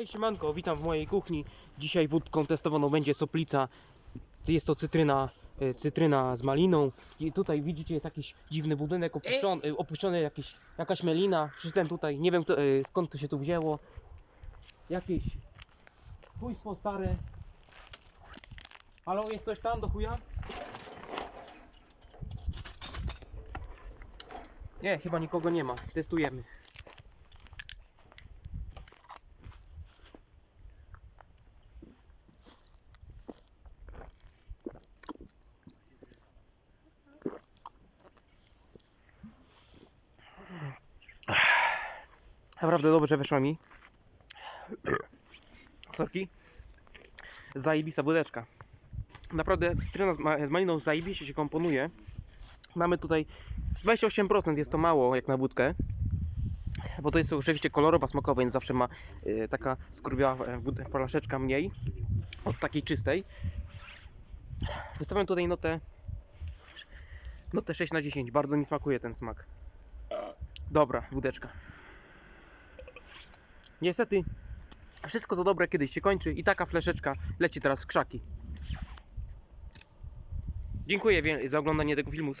Hej siemanko, witam w mojej kuchni. Dzisiaj wódką testowaną będzie soplica. Jest to cytryna, e, cytryna z maliną. I tutaj widzicie jest jakiś dziwny budynek opuszczony, e, opuszczony jakiś, jakaś melina. Przeczytałem tutaj, nie wiem e, skąd to się tu wzięło. Jakieś chujstwo stare. Halo, jest ktoś tam do chuja? Nie, chyba nikogo nie ma. Testujemy. Naprawdę dobrze weszła mi. Sorki. Zajebista wódeczka. Naprawdę cytryna z, ma z maliną zajebiście się komponuje. Mamy tutaj 28%, jest to mało jak na wódkę. Bo to jest oczywiście kolorowa, smakowa, więc zawsze ma y, taka skurwiała e, flaszeczka mniej od takiej czystej. Wystawiam tutaj notę notę 6 na 10. Bardzo mi smakuje ten smak. Dobra, wódeczka. Niestety, wszystko co dobre kiedyś się kończy i taka fleszeczka leci teraz w krzaki. Dziękuję za oglądanie tego filmu.